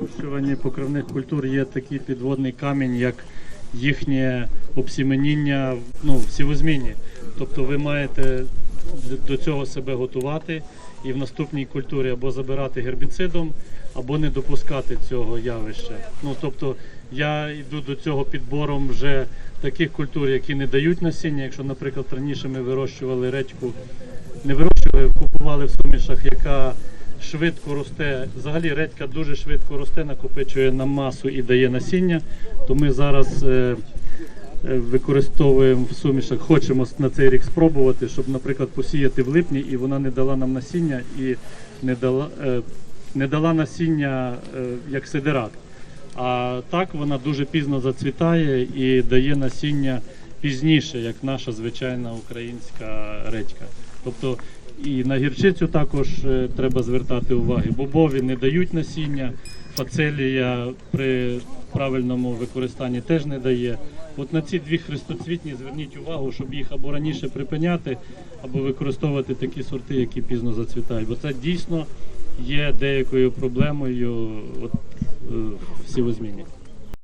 вирощуванні покривних культур є такий підводний камінь, як їхнє обсіменіння ну, в сівозміні. Тобто ви маєте до цього себе готувати і в наступній культурі або забирати гербіцидом, або не допускати цього явища. Ну тобто я йду до цього підбором вже таких культур, які не дають насіння. Якщо, наприклад, раніше ми вирощували редьку, не вирощували, купували в сумішах, яка швидко росте. Взагалі редька дуже швидко росте, накопичує на масу і дає насіння. То ми зараз е, е, використовуємо в сумішах, хочемо на цей рік спробувати, щоб, наприклад, посіяти в липні, і вона не дала нам насіння і не дала, е, не дала насіння е, як сидират. А так вона дуже пізно зацвітає і дає насіння пізніше, як наша звичайна українська редька. Тобто і на гірчицю також е, треба звертати уваги. Бобові не дають насіння, фацелія при правильному використанні теж не дає. От на ці дві хрестоцвітні зверніть увагу, щоб їх або раніше припиняти, або використовувати такі сорти, які пізно зацвітають. Бо це дійсно є деякою проблемою от, е, в сівозміні.